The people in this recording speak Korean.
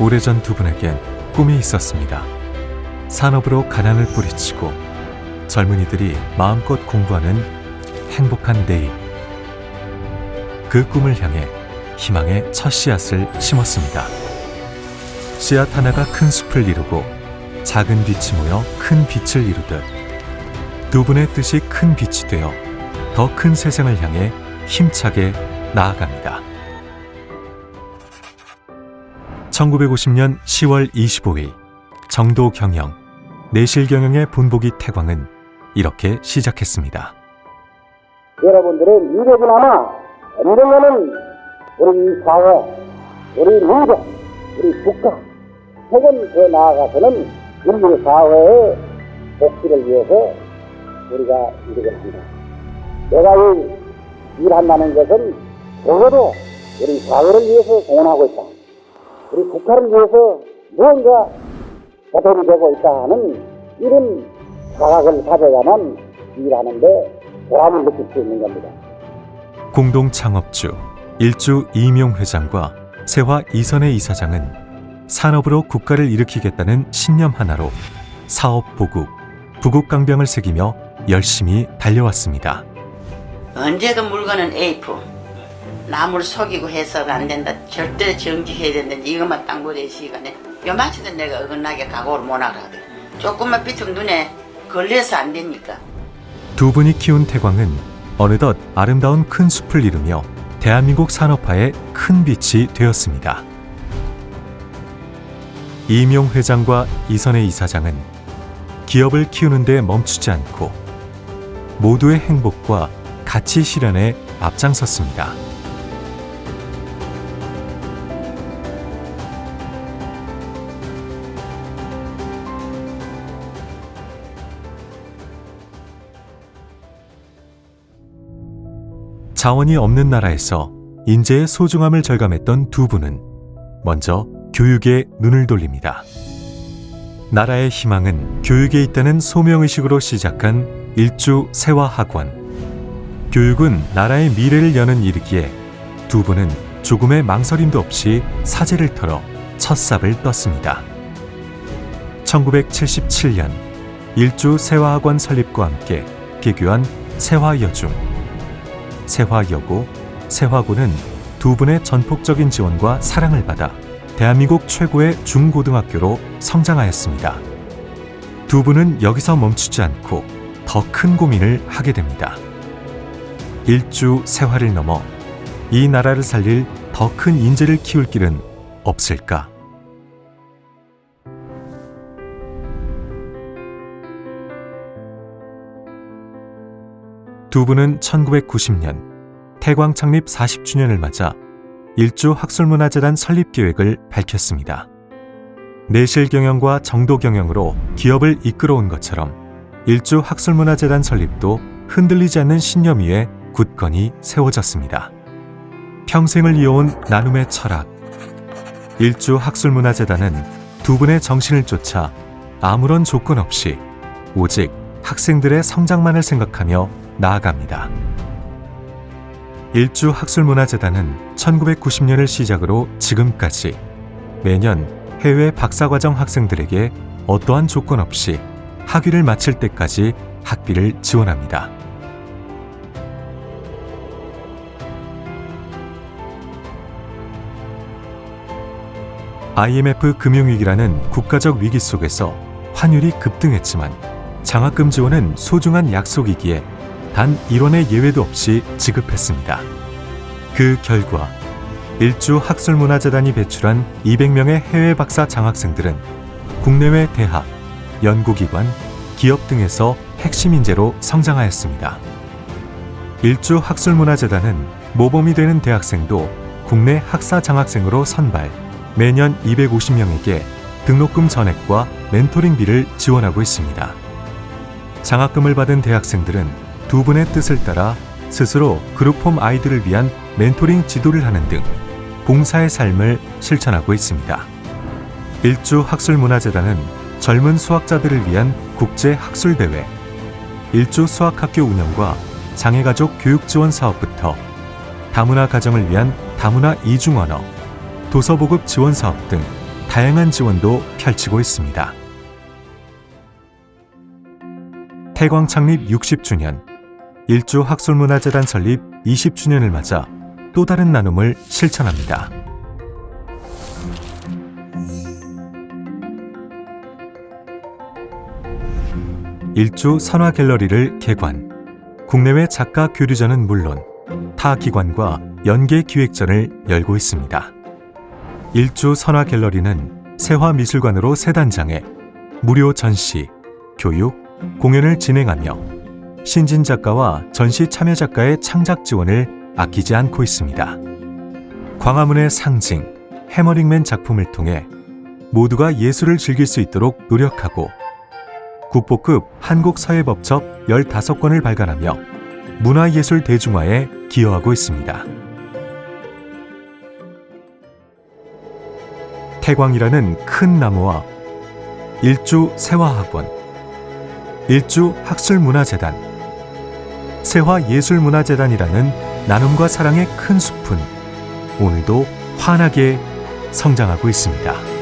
오래전 두 분에겐 꿈이 있었습니다. 산업으로 가난을 뿌리치고 젊은이들이 마음껏 공부하는 행복한 내일. 그 꿈을 향해 희망의 첫 씨앗을 심었습니다. 씨앗 하나가 큰 숲을 이루고 작은 빛이 모여 큰 빛을 이루듯 두 분의 뜻이 큰 빛이 되어 더 큰 세상을 향해 힘차게 나아갑니다. 1950년 10월 25일 정도 경영 내실 경영의 본보기 태광은 이렇게 시작했습니다. 여러분들의 미래지나마 언젠가는 우리 사회, 우리 민족, 우리 국가, 혹은 더 나아가서는 인류 사회의 복지를 위해서 우리가 이루게 합니다. 내가 이 일한다는 것은 적어도 우리 사회를 위해서 공헌하고 있다. 우리 국가를 위해서 무언가 보탬이 되고 있다 하는 이런 자각을 가져야만 일하는데 보람을 느낄 수 있는 겁니다. 공동 창업주 일주 이명 회장과 세화 이선의 이사장은 산업으로 국가를 일으키겠다는 신념 하나로 사업 보국, 부국 강병을 새기며 열심히 달려왔습니다. 언제도 물건은 A4 남을 속이고 해서는 안 된다. 절대 정직해야 된다. 이것만 딱 보내 시간에. 요마치도 내가 어긋나게 각오를 못 하거든 조금만 삐뚤 눈에 걸려서 안 되니까. 두 분이 키운 태광은 어느덧 아름다운 큰 숲을 이루며 대한민국 산업화의 큰 빛이 되었습니다. 이명 회장과 이선의 이사장은 기업을 키우는 데 멈추지 않고 모두의 행복과 가치 실현에 앞장섰습니다. 자원이 없는 나라에서 인재의 소중함을 절감했던 두 분은 먼저 교육에 눈을 돌립니다. 나라의 희망은 교육에 있다는 소명의식으로 시작한 일주 세화학원. 교육은 나라의 미래를 여는 일이기에 두 분은 조금의 망설임도 없이 사제를 털어 첫 삽을 떴습니다. 1977년 일주 세화학원 설립과 함께 개교한 세화여중. 세화여고, 세화고는 두 분의 전폭적인 지원과 사랑을 받아 대한민국 최고의 중고등학교로 성장하였습니다. 두 분은 여기서 멈추지 않고 더 큰 고민을 하게 됩니다. 일주 세화를 넘어 이 나라를 살릴 더 큰 인재를 키울 길은 없을까? 두 분은 1990년 태광 창립 40주년을 맞아 일주 학술문화재단 설립 계획을 밝혔습니다. 내실 경영과 정도 경영으로 기업을 이끌어온 것처럼 일주 학술문화재단 설립도 흔들리지 않는 신념 위에 굳건히 세워졌습니다. 평생을 이어온 나눔의 철학. 일주 학술문화재단은 두 분의 정신을 쫓아 아무런 조건 없이 오직 학생들의 성장만을 생각하며 나아갑니다. 일주 학술문화재단은 1990년을 시작으로 지금까지 매년 해외 박사과정 학생들에게 어떠한 조건 없이 학위를 마칠 때까지 학비를 지원합니다. IMF 금융위기라는 국가적 위기 속에서 환율이 급등했지만 장학금 지원은 소중한 약속이기에 단 1원의 예외도 없이 지급했습니다. 그 결과 일주 학술문화재단이 배출한 200명의 해외 박사 장학생들은 국내외 대학, 연구기관, 기업 등에서 핵심 인재로 성장하였습니다. 일주 학술문화재단은 모범이 되는 대학생도 국내 학사 장학생으로 선발, 매년 250명에게 등록금 전액과 멘토링비를 지원하고 있습니다. 장학금을 받은 대학생들은 두 분의 뜻을 따라 스스로 그룹홈 아이들을 위한 멘토링 지도를 하는 등 봉사의 삶을 실천하고 있습니다. 일주 학술문화재단은 젊은 수학자들을 위한 국제 학술 대회, 일주 수학학교 운영과 장애가족 교육 지원 사업부터 다문화 가정을 위한 다문화 이중 언어, 도서 보급 지원 사업 등 다양한 지원도 펼치고 있습니다. 태광 창립 60주년, 일주 학술문화재단 설립 20주년을 맞아 또 다른 나눔을 실천합니다. 일주 선화 갤러리를 개관. 국내외 작가 교류전은 물론 타 기관과 연계 기획전을 열고 있습니다. 일주 선화 갤러리는 세화 미술관으로 세 단장에 무료 전시, 교육, 공연을 진행하며 신진 작가와 전시 참여 작가의 창작 지원을 아끼지 않고 있습니다. 광화문의 상징, 해머링맨 작품을 통해 모두가 예술을 즐길 수 있도록 노력하고 국보급 한국사회법첩 15권을 발간하며 문화예술 대중화에 기여하고 있습니다. 태광이라는 큰 나무와 일주 세화학원, 일주 학술문화재단, 세화예술문화재단이라는 나눔과 사랑의 큰 숲은 오늘도 환하게 성장하고 있습니다.